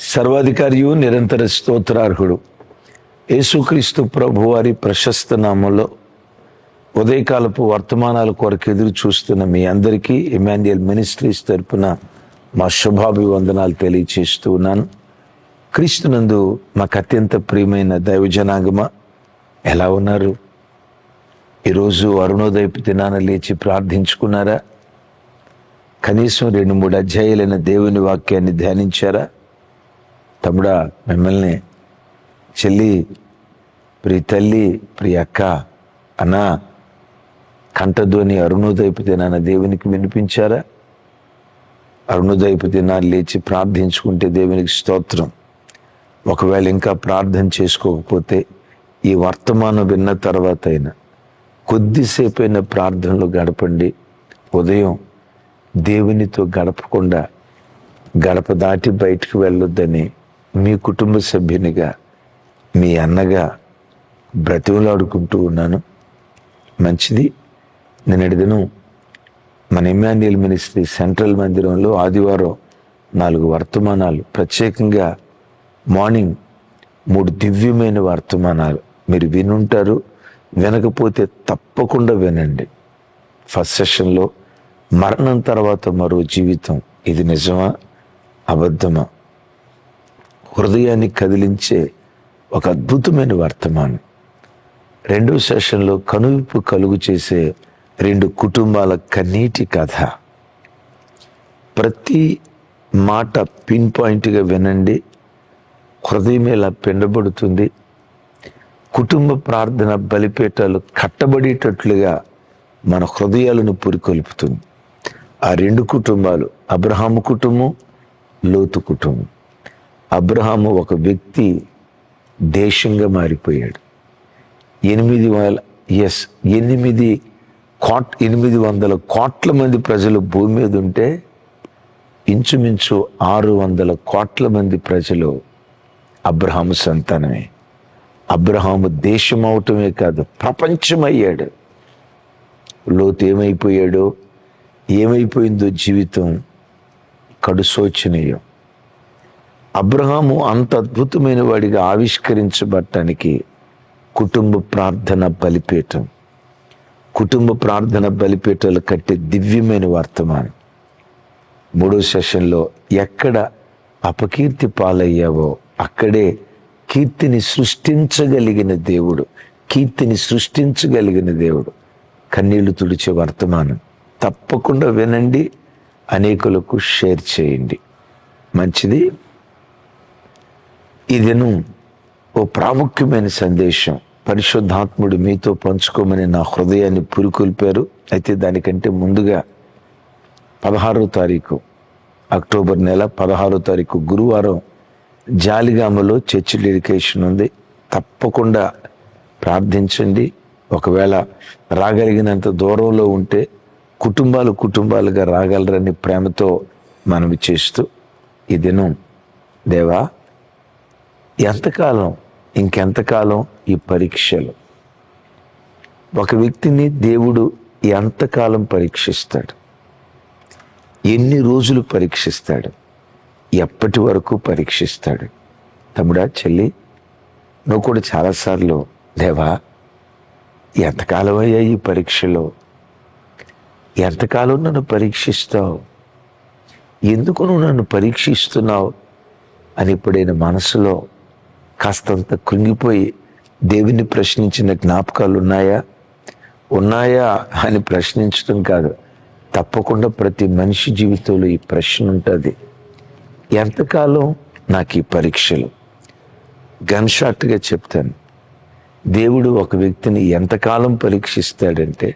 సర్వాధికారియు నిరంతర స్తోత్రార్హుడు. యేసుక్రీస్తు ప్రభు వారి ప్రశస్త నామంలో ఉదయకాలపు వర్తమానాల కొరకు ఎదురు చూస్తున్న మీ అందరికీ ఇమాన్యుయల్ మినిస్ట్రీస్ తరపున మా శుభాభివందనాలు తెలియచేస్తూ ఉన్నాను. క్రీస్తునందు మాకు అత్యంత ప్రియమైన దైవజనాగమ ఎలా ఉన్నారు? ఈరోజు అరుణోదయపు దినాన లేచి ప్రార్థించుకున్నారా? కనీసం రెండు మూడు అధ్యాయులైన దేవుని వాక్యాన్ని ధ్యానించారా? తమ్ముడా మిమ్మల్ని చెల్లి ప్రియ తల్లి ప్రియ అక్క అన్నా కంఠధ్వని అరుణోదయపు దినాన దేవునికి వినిపించారా? అరుణోదయపు దినాన్ని లేచి ప్రార్థించుకుంటే దేవునికి స్తోత్రం. ఒకవేళ ఇంకా ప్రార్థన చేసుకోకపోతే ఈ వర్తమానం విన్న తర్వాత అయినా కొద్దిసేపు అయిన ప్రార్థనలు గడపండి. ఉదయం దేవునితో గడపకుండా గడప దాటి బయటకు వెళ్ళొద్దని మీ కుటుంబ సభ్యునిగా మీ అన్నగా బ్రతిమలాడుకుంటూ ఉన్నాను. మంచిది. నిన్నటి దినం మన ఇమాన్యుయల్ మినిస్ట్రీ సెంట్రల్ మందిరంలో ఆదివారం నాలుగు వర్తమానాలు ప్రత్యేకంగా మార్నింగ్ మూడు దివ్యమైన వర్తమానాలు. మీరు వినుంటారు వినకపోతే తప్పకుండా వినండి. ఫస్ట్ సెషన్లో మరణం తర్వాత మరో జీవితం ఇది నిజమా? అబద్ధమా? హృదయాన్ని కదిలించే ఒక అద్భుతమైన వర్తమానం. రెండో సెషన్లో కనువిప్పు కలుగు చేసే రెండు కుటుంబాల కన్నీటి కథ. ప్రతి మాట పిన్ పాయింట్గా వినండి. హృదయం ఇలా పిండబడుతుంది? కుటుంబ ప్రార్థన బలిపేటలు కట్టబడేటట్లుగా మన హృదయాలను పురికొల్పుతుంది. ఆ రెండు కుటుంబాలు అబ్రహాము కుటుంబం లోతు కుటుంబం. అబ్రహాము ఒక వ్యక్తి దేశంగా మారిపోయాడు. ఎనిమిది వేల ఎస్ ఎనిమిది కోట్ ఎనిమిది వందల కోట్ల మంది ప్రజలు భూమి మీద ఉంటే ఇంచుమించు ఆరు వందల కోట్ల మంది ప్రజలు అబ్రహాము సంతానమే. అబ్రహాము దేశం అవటమే కాదు ప్రపంచమయ్యాడు. లోతు ఏమైపోయాడో? ఏమైపోయిందో జీవితం కడుసోచనీయం. అబ్రహాము అంత అద్భుతమైన వాడిగా ఆవిష్కరించబడటానికి కుటుంబ ప్రార్థన బలిపీఠం కుటుంబ ప్రార్థన బలిపీఠాలు కట్టే దివ్యమైన వర్తమానం. మూడో సెషన్లో ఎక్కడ అపకీర్తి పాలయ్యావో అక్కడే కీర్తిని సృష్టించగలిగిన దేవుడు కీర్తిని సృష్టించగలిగిన దేవుడు. కన్నీళ్ళు తుడిచే వర్తమానం. తప్పకుండా వినండి అనేకులకు షేర్ చేయండి. మంచిది. ఈ దినం ఓ ప్రాముఖ్యమైన సందేశం. పరిశుద్ధాత్ముడు మీతో పంచుకోమని నా హృదయాన్ని పురికొల్పారు. అయితే దానికంటే ముందుగా పదహారో తారీఖు అక్టోబర్ నెల పదహారో తారీఖు గురువారం జాలిగామలో చర్చ్ డెడికేషన్ ఉంది. తప్పకుండా ప్రార్థించండి. ఒకవేళ రాగలిగినంత దూరంలో ఉంటే కుటుంబాలు కుటుంబాలుగా రాగలరని ప్రేమతో మనవి చేస్తూ ఈ దినం దేవా ఎంతకాలం ఇంకెంతకాలం ఈ పరీక్షలు? ఒక వ్యక్తిని దేవుడు ఎంతకాలం పరీక్షిస్తాడు? ఎన్ని రోజులు పరీక్షిస్తాడు? ఎప్పటి వరకు పరీక్షిస్తాడు? తమ్ముడా చెల్లి నువ్వు కూడా చాలాసార్లు దేవా ఎంతకాలం అయ్యా ఈ పరీక్షలో? ఎంతకాలం నన్ను పరీక్షిస్తావు? ఎందుకు నువ్వు నన్ను పరీక్షిస్తున్నావు? అని ఇప్పుడైన మనసులో కాస్తంత కృంగిపోయి దేవుని ప్రశ్నించిన జ్ఞాపకాలు ఉన్నాయా ఉన్నాయా అని ప్రశ్నించడం కాదు. తప్పకుండా ప్రతి మనిషి జీవితంలో ఈ ప్రశ్న ఉంటుంది. ఎంతకాలం నాకు ఈ పరీక్షలు? గన్ షాట్గా చెప్తాను. దేవుడు ఒక వ్యక్తిని ఎంతకాలం పరీక్షిస్తాడంటే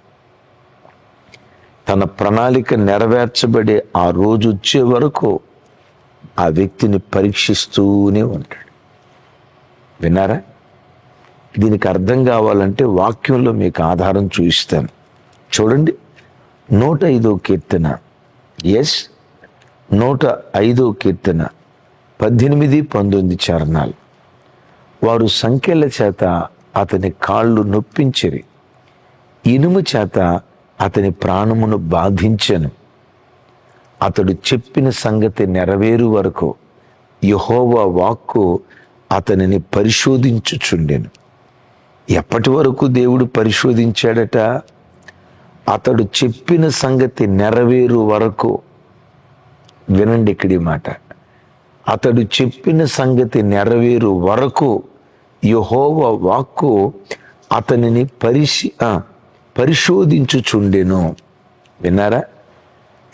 తన ప్రణాళిక నెరవేర్చబడే ఆ రోజు వచ్చే వరకు ఆ వ్యక్తిని పరీక్షిస్తూనే ఉంటాడు. విన్నారా? దీనికి అర్థం కావాలంటే వాక్యంలో మీకు ఆధారం చూపిస్తాను. చూడండి నూట ఐదో కీర్తన. ఎస్ నూట ఐదో కీర్తన. పద్దెనిమిది పంతొమ్మిది చరణాలు. వారు సంఖ్యల చేత అతని కాళ్ళు నొప్పించిరి. ఇనుము చేత అతని ప్రాణమును బాధించను. అతడు చెప్పిన సంగతి నెరవేరు వరకు యహోవా వాక్కు అతనిని పరిశోధించుచుండెను. ఎప్పటి వరకు దేవుడు పరిశోధించాడట? అతడు చెప్పిన సంగతి నెరవేరు వరకు. వినండి ఇక్కడి మాట. అతడు చెప్పిన సంగతి నెరవేరు వరకు యహోవ వాక్కు అతనిని పరిశీ పరిశోధించుచుండెను. విన్నారా?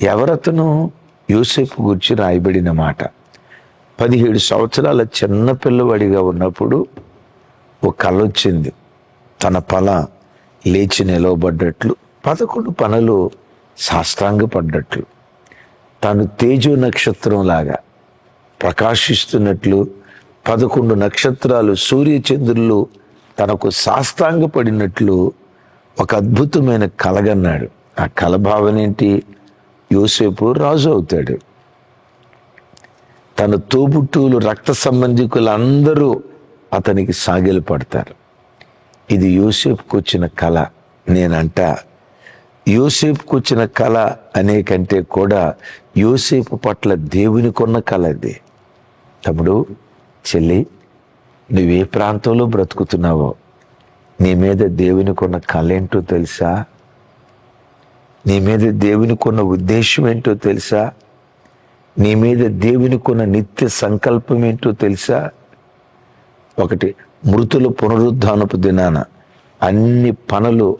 ఎవరతను? యోసేపు గురించి రాయబడిన మాట. పదిహేడు సంవత్సరాల చిన్న పిల్లవాడిగా ఉన్నప్పుడు ఒక కళ వచ్చింది. తన పల లేచి నిలవబడ్డట్లు పదకొండు పనులు సాష్టాంగపడ్డట్లు. తాను తేజో నక్షత్రం లాగా ప్రకాశిస్తున్నట్లు పదకొండు నక్షత్రాలు సూర్యచంద్రులు తనకు సాష్టాంగపడినట్లు ఒక అద్భుతమైన కలగన్నాడు. ఆ కల భావన ఏంటి యోసేపు రాజు అవుతాడు. తన తోబుట్టువులు రక్త సంబంధికులందరూ అతనికి సాగిలు పడతారు. ఇది యోసేపుకు వచ్చిన కళ నేనంట. యోసేపుకు వచ్చిన కళ అనే కంటే కూడా యోసేపు పట్ల దేవునికున్న కళ అది తమ్ముడు చెల్లి నువ్వే ప్రాంతంలో బ్రతుకుతున్నావో? నీ మీద దేవునికున్న కళ ఏంటో తెలుసా? నీ మీద దేవునికున్న ఉద్దేశం ఏంటో తెలుసా? నీ మీద దేవునికున్న నిత్య సంకల్పం ఏంటో తెలుసా? ఒకటి మృతుల పునరుద్ధానపు దినాన అన్ని పనులు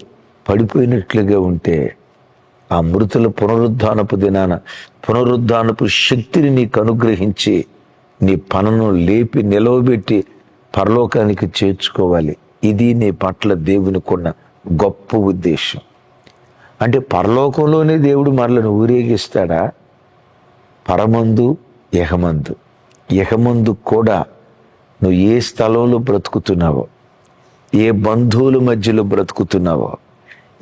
పడిపోయినట్లుగా ఉంటే ఆ మృతుల పునరుద్ధానపు దినాన పునరుద్ధానపు శక్తిని నీకు అనుగ్రహించి నీ పనును లేపి నిలవబెట్టి పరలోకానికి చేర్చుకోవాలి. ఇది నీ పట్ల దేవునికున్న గొప్ప ఉద్దేశం. అంటే పరలోకంలోనే దేవుడు మనల్ని ఊరేగిస్తాడా? పరమందు యహమందు. యహమందు కూడా నువ్వు ఏ స్థలంలో బ్రతుకుతున్నావో ఏ బంధువుల మధ్యలో బ్రతుకుతున్నావో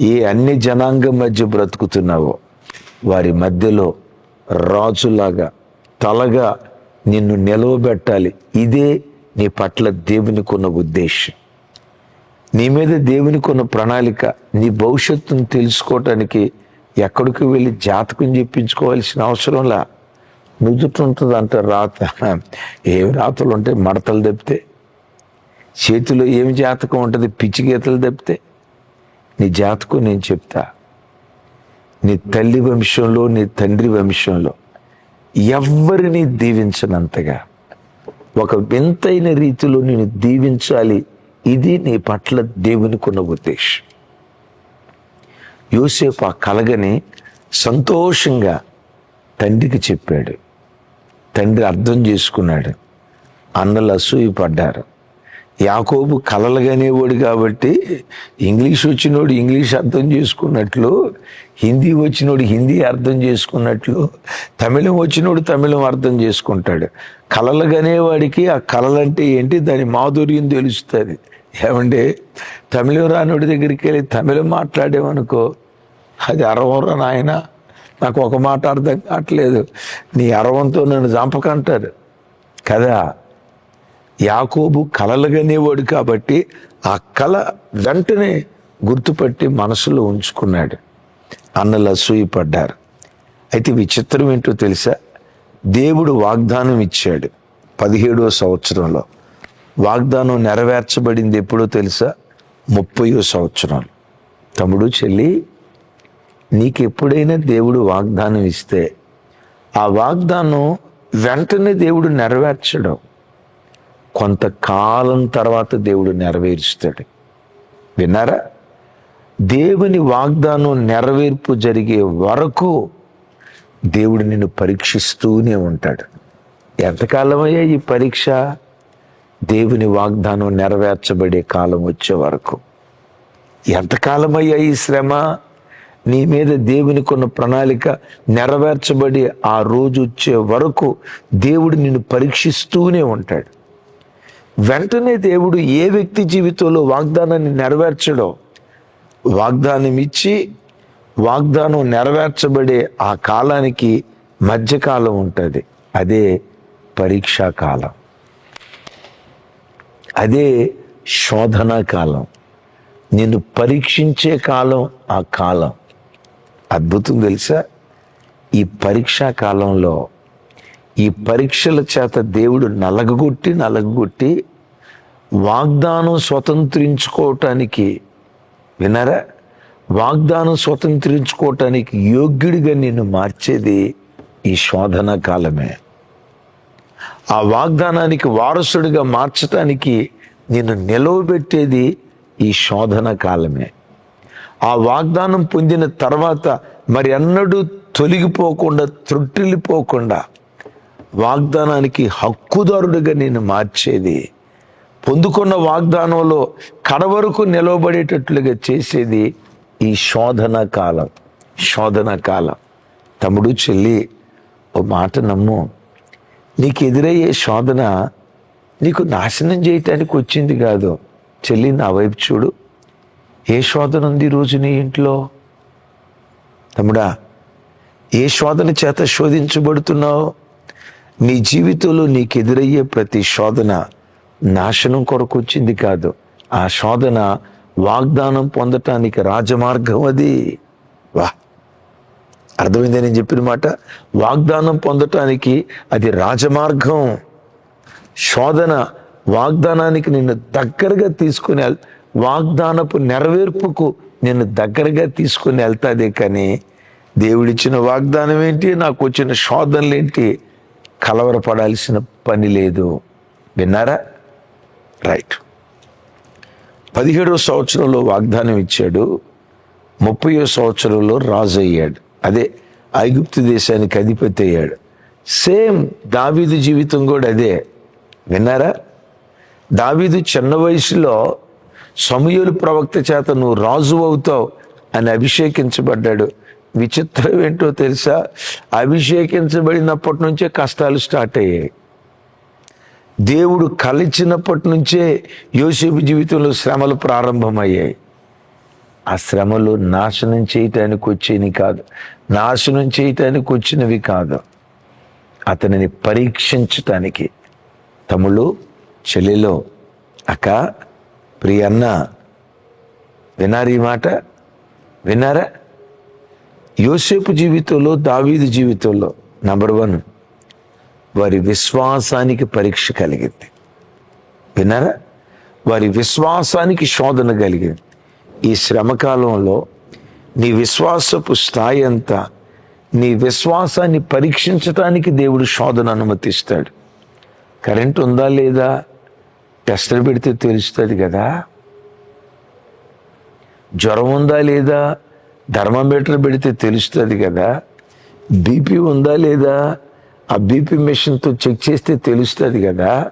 ఏ అన్ని జనాంగం మధ్య బ్రతుకుతున్నావో వారి మధ్యలో రాజులాగా తలగా నిన్ను నిలవబెట్టాలి. ఇదే నీ పట్ల దేవునికున్న ఉద్దేశం. నీ మీద దేవునికున్న ప్రణాళిక నీ భవిష్యత్తును తెలుసుకోవటానికి ఎక్కడికి వెళ్ళి జాతకం చెప్పించుకోవాల్సిన అవసరంలా నుదుట ఉంటుంది అంట రాత. ఏమి రాతలు ఉంటాయి మడతలు తప్పితే చేతిలో ఏమి జాతకం ఉంటుంది? పిచ్చి గీతలు తప్పితే నీ జాతకం నేను చెప్తా. నీ తల్లి వంశంలో నీ తండ్రి వంశంలో ఎవ్వరిని దీవించనంతగా. ఒక వింతైన రీతిలో నేను దీవించాలి. ఇది నీ పట్ల దేవునికి ఉన్న ఉద్దేశం. యోసేపు ఆ కలగని సంతోషంగా తండ్రికి చెప్పాడు. తండ్రి అర్థం చేసుకున్నాడు. అన్నలు అసూయ పడ్డారు. యాకోబు కలలుగానేవాడు కాబట్టి ఇంగ్లీష్ వచ్చినోడు ఇంగ్లీష్ అర్థం చేసుకున్నట్లు హిందీ వచ్చినోడు హిందీ అర్థం చేసుకున్నట్లు తమిళం వచ్చినోడు తమిళం అర్థం చేసుకుంటాడు. కలలుగానేవాడికి ఆ కళలంటే ఏంటి? దాని మాధుర్యం తెలుస్తుంది. ఏమంటే తమిళం రానోడి దగ్గరికి వెళ్ళి తమిళం మాట్లాడేమనుకో అది అరవరా నాయన? నాకు ఒక మాట అర్థం కావట్లేదు. నీ అరవంతో నన్ను చంపకంటారు కదా? యాకోబు కలలుగానేవాడు కాబట్టి ఆ కళ వెంటనే గుర్తుపట్టి మనసులో ఉంచుకున్నాడు. అన్నలు అసూయపడ్డారు అయితే విచిత్రం ఏంటో తెలుసా? దేవుడు వాగ్దానం ఇచ్చాడు పదిహేడో సంవత్సరంలో. వాగ్దానం నెరవేర్చబడింది ఎప్పుడో తెలుసా? ముప్పయో సంవత్సరాలు. తమ్ముడు చెల్లి నీకు ఎప్పుడైనా దేవుడు వాగ్దానం ఇస్తే ఆ వాగ్దానం వెంటనే దేవుడు నెరవేర్చడం. కొంతకాలం తర్వాత దేవుడు నెరవేరుస్తాడు. విన్నారా? దేవుని వాగ్దానం నెరవేర్పు జరిగే వరకు దేవుడు నిన్ను పరీక్షిస్తూనే ఉంటాడు. ఎంతకాలమయ్యా ఈ పరీక్ష? దేవుని వాగ్దానం నెరవేర్చబడే కాలం వచ్చే వరకు. ఎంతకాలమయ్యా ఈ శ్రమ? నీ మీద దేవునికి ఉన్న ప్రణాళిక నెరవేర్చబడి ఆ రోజు వచ్చే వరకు దేవుడు నిన్ను పరీక్షిస్తూనే ఉంటాడు. వెంటనే దేవుడు ఏ వ్యక్తి జీవితంలో వాగ్దానాన్ని నెరవేర్చడో వాగ్దానం ఇచ్చి వాగ్దానం నెరవేర్చబడే ఆ కాలానికి మధ్యకాలం ఉంటుంది. అదే పరీక్షా కాలం. అదే శోధనా కాలం. నిన్ను పరీక్షించే కాలం ఆ కాలం. అద్భుతం తెలుసా? ఈ పరీక్షా కాలంలో ఈ పరీక్షల చేత దేవుడు నలగగొట్టి నలగగొట్టి వాగ్దానం స్వతంత్రించుకోవటానికి వినరా వాగ్దానం స్వతంత్రించుకోవటానికి యోగ్యుడిగా నిన్ను మార్చేది ఈ శోధన కాలమే. ఆ వాగ్దానానికి వారసుడిగా మార్చటానికి నిన్ను నిలవబెట్టేది ఈ శోధన కాలమే. ఆ వాగ్దానం పొందిన తర్వాత మరి అన్నడూ తొలగిపోకుండా త్రొట్టిల్లిపోకుండా వాగ్దానానికి హక్కుదారుడిగా నేను మార్చేది పొందుకున్న వాగ్దానంలో కడవరకు నిలవబడేటట్లుగా చేసేది ఈ శోధన కాలం. శోధన కాలం. తమ్ముడు చెల్లి ఓ మాట నమ్ము. నీకు ఎదురయ్యే శోధన నీకు నాశనం చేయటానికి వచ్చింది కాదు. చెల్లి నా వైపు చూడు. ఏ శోధన ఉంది రోజు నీ ఇంట్లో? తమ్ముడా ఏ శోధన చేత శోధించబడుతున్నావు. నీ జీవితంలో నీకు ఎదురయ్యే ప్రతి శోధన నాశనం కొరకు వచ్చింది కాదు. ఆ శోధన వాగ్దానం పొందటానికి రాజమార్గం అది. వా అర్థమైంది నేను చెప్పిన మాట? వాగ్దానం పొందటానికి అది రాజమార్గం. శోధన వాగ్దానానికి నిన్ను దగ్గరగా తీసుకుని వాగ్దానపు నెరవేర్పుకు నేను దగ్గరగా తీసుకుని వెళ్తాదే కానీ దేవుడిచ్చిన వాగ్దానం ఏంటి? నాకు వచ్చిన శోధనలు ఏంటి? కలవరపడాల్సిన పని లేదు. విన్నారా? రైట్. పదిహేడవ సంవత్సరంలో వాగ్దానం ఇచ్చాడు. ముప్పయో సంవత్సరంలో రాజు అయ్యాడు. అదే ఐగుప్తు దేశానికి అధిపతి అయ్యాడు. సేమ్ దావీదు జీవితం కూడా అదే. విన్నారా? దావీదు చిన్న వయసులో సమయులు ప్రవక్త చేత నువ్వు రాజు అవుతావు అని అభిషేకించబడ్డాడు. విచిత్రం ఏంటో తెలుసా? అభిషేకించబడినప్పటి నుంచే కష్టాలు స్టార్ట్ అయ్యాయి. దేవుడు కలిచినప్పటి నుంచే యోసేపు జీవితంలో శ్రమలు ప్రారంభమయ్యాయి. ఆ శ్రమలు నాశనం చేయటానికి వచ్చేవి కాదు నాశనం చేయటానికి వచ్చినవి కాదు. అతనిని పరీక్షించటానికి తమ్ముళ్ళు చెల్లెలో అక్క ప్రియన్న వినారు ఈ మాట? విన్నారా? యోసేపు జీవితంలో దావీదు జీవితంలో నంబర్ వన్ వారి విశ్వాసానికి పరీక్ష కలిగింది. విన్నారా? వారి విశ్వాసానికి శోధన కలిగింది. ఈ శ్రమకాలంలో నీ విశ్వాసపు స్థాయి అంతా నీ విశ్వాసాన్ని పరీక్షించటానికి దేవుడు శోధన అనుమతిస్తాడు. కరెంట్ ఉందా లేదా? టెస్టర్ పెడితే తెలుస్తుంది కదా. జ్వరం ఉందా లేదా? థర్మామీటర్ పెడితే తెలుస్తుంది కదా. బీపీ ఉందా లేదా? ఆ బీపీ మెషిన్తో చెక్ చేస్తే తెలుస్తుంది కదా.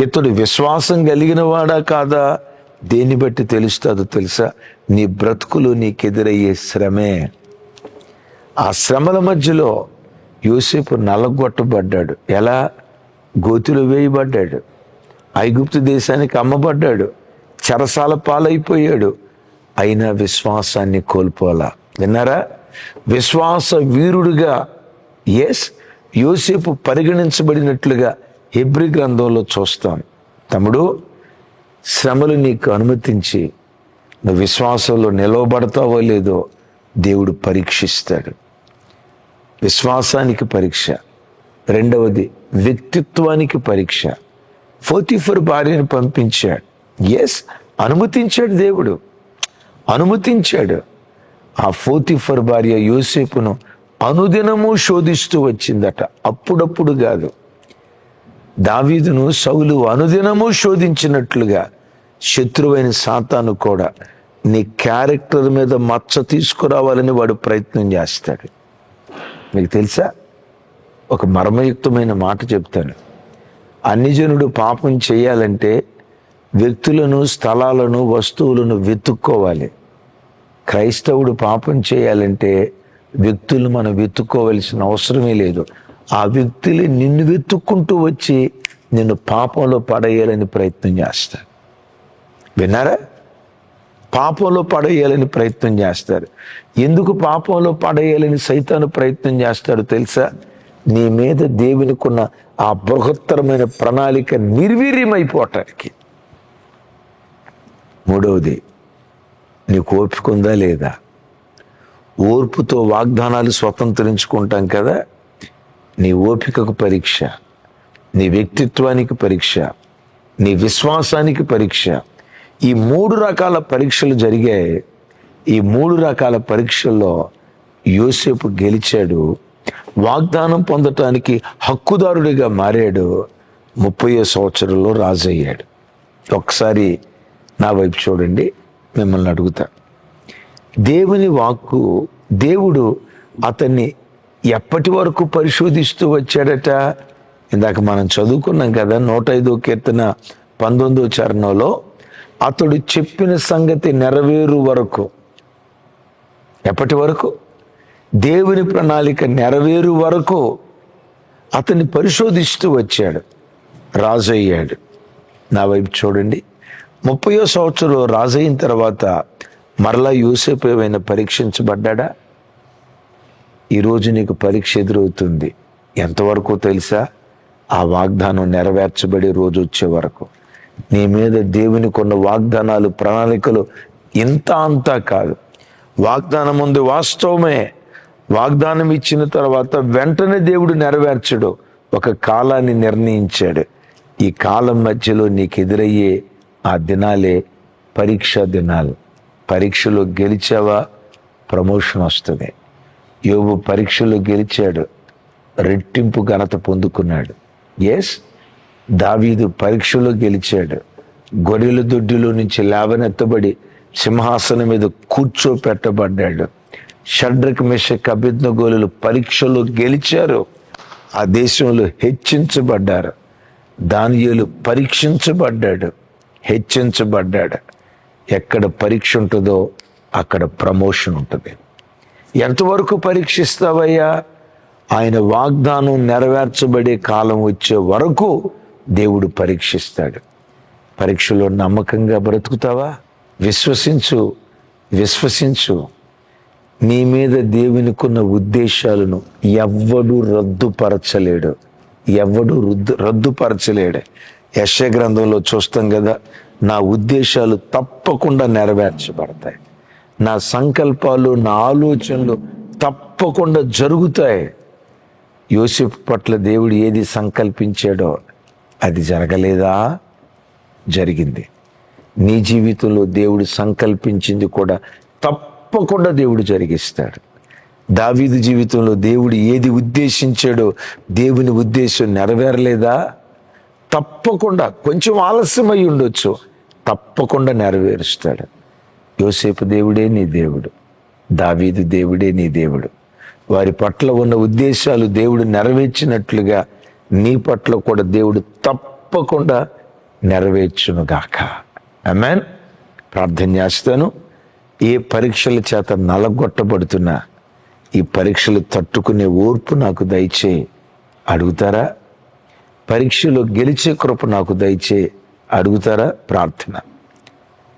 ఇతడు విశ్వాసం కలిగిన వాడా కాదా? దేన్ని బట్టి తెలుస్తుందో తెలుసా? నీ బ్రతుకులు నీకెదురయ్యే శ్రమే. ఆ శ్రమల మధ్యలో యోసేపు నలగొట్టబడ్డాడు. ఎలా? గోతిలో వేయబడ్డాడు. ఐగుప్తు దేశానికి అమ్మబడ్డాడు. చెరసాల పాలైపోయాడు. అయినా విశ్వాసాన్ని కోల్పోలా విన్నారా? విశ్వాస వీరుడుగా ఎస్ యోసేపు పరిగణించబడినట్లుగా హెబ్రి గ్రంథంలో చూస్తాం. తమ్ముడు శ్రమలు నీకు అనుమతించి నువ్వు విశ్వాసంలో నిలవబడతావో లేదో దేవుడు పరీక్షిస్తాడు. విశ్వాసానికి పరీక్ష. రెండవది వ్యక్తిత్వానికి పరీక్ష. ఫోర్ భార్యను పంపించాడు. ఎస్ అనుమతించాడు దేవుడు. అనుమతించాడు. ఆ ఫోర్ భార్య యోసేపును అనుదినము శోధిస్తూ వచ్చిందట. అప్పుడప్పుడు కాదు. దావీదును సౌలు అనుదినము శోధించినట్లుగా శత్రువైన సాతాను కూడా నీ క్యారెక్టర్ మీద మచ్చ తీసుకురావాలని వాడు ప్రయత్నం చేస్తాడు. మీకు తెలుసా? ఒక మర్మయుక్తమైన మాట చెప్తాను. అన్యజనుడు పాపం చేయాలంటే వ్యక్తులను స్థలాలను వస్తువులను వెతుక్కోవాలి. క్రైస్తవుడు పాపం చేయాలంటే వ్యక్తులు మనం వెతుక్కోవలసిన అవసరమే లేదు. ఆ వ్యక్తులు నిన్ను వెతుక్కుంటూ వచ్చి నిన్ను పాపంలో పడేయాలని ప్రయత్నం చేస్తారు. విన్నారా? పాపంలో పడేయాలని ప్రయత్నం చేస్తారు. ఎందుకు పాపంలో పడేయాలని సైతాను ప్రయత్నం చేస్తాడు తెలుసా? నీ మీద దేవునికున్న ఆ బృహత్తరమైన ప్రణాళిక నిర్వీర్యమైపోవటానికి. మూడవది నీకు ఓపిక లేదా? ఓర్పుతో వాగ్దానాలు స్వతంత్రించుకుంటాం కదా నీ ఓపికకు పరీక్ష నీ వ్యక్తిత్వానికి పరీక్ష నీ విశ్వాసానికి పరీక్ష ఈ మూడు రకాల పరీక్షలు జరిగాయి. ఈ మూడు రకాల పరీక్షల్లో యోసేపు గెలిచాడు. వాగ్దానం పొందటానికి హక్కుదారుడిగా మారాడు. ముప్పయో సంవత్సరంలో రాజయ్యాడు. ఒకసారి నా వైపు చూడండి మిమ్మల్ని అడుగుతా. దేవుని వాక్కు దేవుడు అతన్ని ఎప్పటి వరకు పరిశోధిస్తూ వచ్చాడట? ఇందాక మనం చదువుకున్నాం కదా నూట ఐదో కీర్తన పంతొమ్మిదో చరణంలో అతడు చెప్పిన సంగతి నెరవేరు వరకు. ఎప్పటి వరకు? దేవుని ప్రణాళిక నెరవేరు వరకు అతన్ని పరిశోధిస్తూ వచ్చాడు. రాజు అయ్యాడు నా వైపు చూడండి. ముప్పయో సంవత్సరం రాజు అయిన తర్వాత మరలా యూసేపు ఏమైనా పరీక్షించబడ్డా ఈరోజు నీకు పరీక్ష ఎదురవుతుంది. ఎంతవరకు తెలుసా? ఆ వాగ్దానం నెరవేర్చబడే రోజు వచ్చే వరకు. నీ మీద దేవునికి ఉన్న వాగ్దానాలు ప్రణాళికలు ఇంత అంతా కాదు. వాగ్దానం ఉంది వాస్తవమే. వాగ్దానం ఇచ్చిన తర్వాత వెంటనే దేవుడు నెరవేర్చడు. ఒక కాలాన్ని నిర్ణయించాడు. ఈ కాలం మధ్యలో నీకు ఎదురయ్యే ఆ దినాలే పరీక్ష దినాలు. పరీక్షలో గెలిచావా? ప్రమోషన్ వస్తుంది. యోబు పరీక్షలో గెలిచాడు. రెట్టింపు ఘనత పొందుకున్నాడు. ఎస్ దావీదు పరీక్షలో గెలిచాడు. గొర్రెల దొడ్డిలో నుంచి లేవనెత్తబడి సింహాసనం మీద కూర్చోపెట్టబడ్డాడు. షడ్రక్ మిషక్ అభిజ్ఞగోలు పరీక్షలో గెలిచారు. ఆ దేశంలో హెచ్చించబడ్డారు. దానియులు పరీక్షించబడ్డాడు. హెచ్చించబడ్డాడు. ఎక్కడ పరీక్ష ఉంటుందో అక్కడ ప్రమోషన్ ఉంటుంది. ఎంతవరకు పరీక్షిస్తావయ్యా? ఆయన వాగ్దానం నెరవేర్చబడే కాలం వచ్చే వరకు దేవుడు పరీక్షిస్తాడు. పరీక్షలో నమ్మకంగా బ్రతుకుతావా? విశ్వసించు విశ్వసించు. నీ మీద దేవునికున్న ఉద్దేశాలను ఎవ్వడు రద్దుపరచలేడు. ఎవ్వడు రుద్దు రద్దుపరచలేడు. యశ గ్రంథంలో చూస్తాం కదా నా ఉద్దేశాలు తప్పకుండా నెరవేర్చబడతాయి. నా సంకల్పాలు నా ఆలోచనలు తప్పకుండా జరుగుతాయి. యోసేపు పట్ల దేవుడు ఏది సంకల్పించాడో అది జరగలేదా? జరిగింది. నీ జీవితంలో దేవుడు సంకల్పించింది కూడా తప్పకుండా దేవుడు జరిగిస్తాడు. దావీదు జీవితంలో దేవుడు ఏది ఉద్దేశించాడో దేవుని ఉద్దేశం నెరవేరలేదా? తప్పకుండా. కొంచెం ఆలస్యమై ఉండొచ్చు. తప్పకుండా నెరవేరుస్తాడు. యోసేపు దేవుడే నీ దేవుడు. దావీదు దేవుడే నీ దేవుడు. వారి పట్ల ఉన్న ఉద్దేశాలు దేవుడు నెరవేర్చినట్లుగా నీ పట్ల కూడా దేవుడు తప్పకుండా నెరవేర్చునుగాక. అమెన్ ప్రార్థన చేస్తాను. ఏ పరీక్షల చేత నలగొట్టబడుతున్నా ఈ పరీక్షలు తట్టుకునే ఓర్పు నాకు దయచే అడుగుతారా? పరీక్షలో గెలిచే కృప నాకు దయచే అడుగుతారా? ప్రార్థన.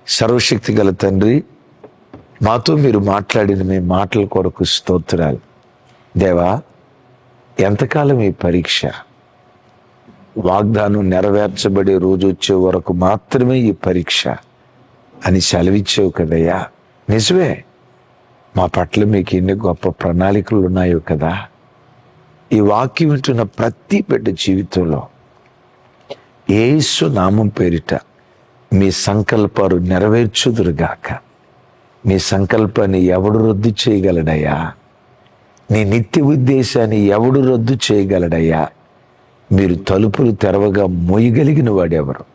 సర్వశక్తి గల తండ్రి మాతో మీరు మాట్లాడిన మీ మాటల కొరకు స్తోత్రాలు. దేవా ఎంతకాలం ఈ పరీక్ష? వాగ్దానం నెరవేర్చబడే రోజు వచ్చే వరకు మాత్రమే ఈ పరీక్ష అని సెలవిచ్చావు కదయ్యా. నిజమే. మా పట్ల మీకు ఎన్ని గొప్ప ప్రణాళికలు ఉన్నాయో కదా. ఈ వాక్యం వింటున్న ప్రతి బిడ్డ జీవితంలో ఏసు నామం పేరిట మీ సంకల్పాలు నెరవేర్చుదురుగాక. మీ సంకల్పాన్ని ఎవడు రద్దు చేయగలడయ్యా? నీ నిత్య ఉద్దేశాన్ని ఎవడు రద్దు చేయగలడయ్యా? మీరు తలుపులు తెరవగా మోయగలిగిన వాడెవరు?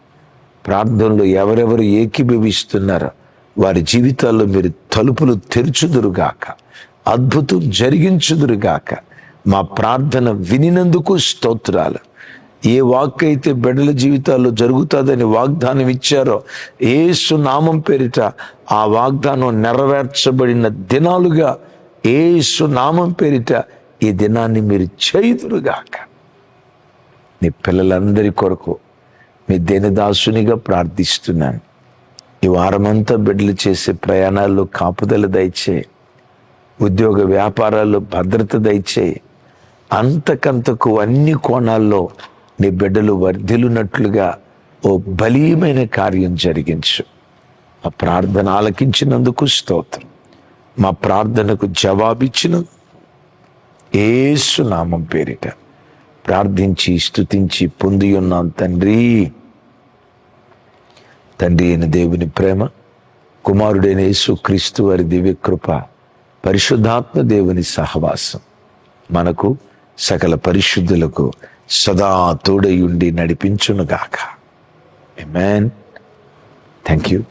ప్రార్థనలో ఎవరెవరు ఏకీభవిస్తున్నారో వారి జీవితాల్లో మీరు తలుపులు తెరుచుదురుగాక అద్భుతం జరిగించుదురుగాక మా ప్రార్థన వినినందుకు స్తోత్రాలు. ఏ వాక్ అయితే బిడ్డల జీవితాల్లో జరుగుతుందని వాగ్దానం ఇచ్చారో ఏసు నామం పేరిట ఆ వాగ్దానం నెరవేర్చబడిన దినాలుగా ఏసు నామం పేరిట ఈ దినాన్ని మీరు చేయుదురుగాక. నీ పిల్లలందరి కొరకు మీ దేనదాసునిగా ప్రార్థిస్తున్నాను. ఈ వారమంతా బిడ్డలు చేసే ప్రయాణాల్లో కాపుదల దయచే ఉద్యోగ వ్యాపారాల్లో భద్రత దయచే అంతకంతకు అన్ని కోణాల్లో నీ బిడ్డలు వర్ధిల్లునట్లుగా ఓ బలీయమైన కార్యం జరిగించు. ఆ ప్రార్థన ఆలకించినందుకు స్తోత్రం. మా ప్రార్థనకు జవాబిచ్చిన ఏసునామం పేరిట ప్రార్థించి స్థుతించి పొంది ఉన్నాం తండ్రి. తండ్రి అయిన దేవుని ప్రేమ కుమారుడైన యేసు క్రీస్తు వారి దివ్య కృప పరిశుద్ధాత్మ దేవుని సహవాసం మనకు సకల పరిశుద్ధులకు సదా తోడయుండి నడిపించునుగాక. Man thank you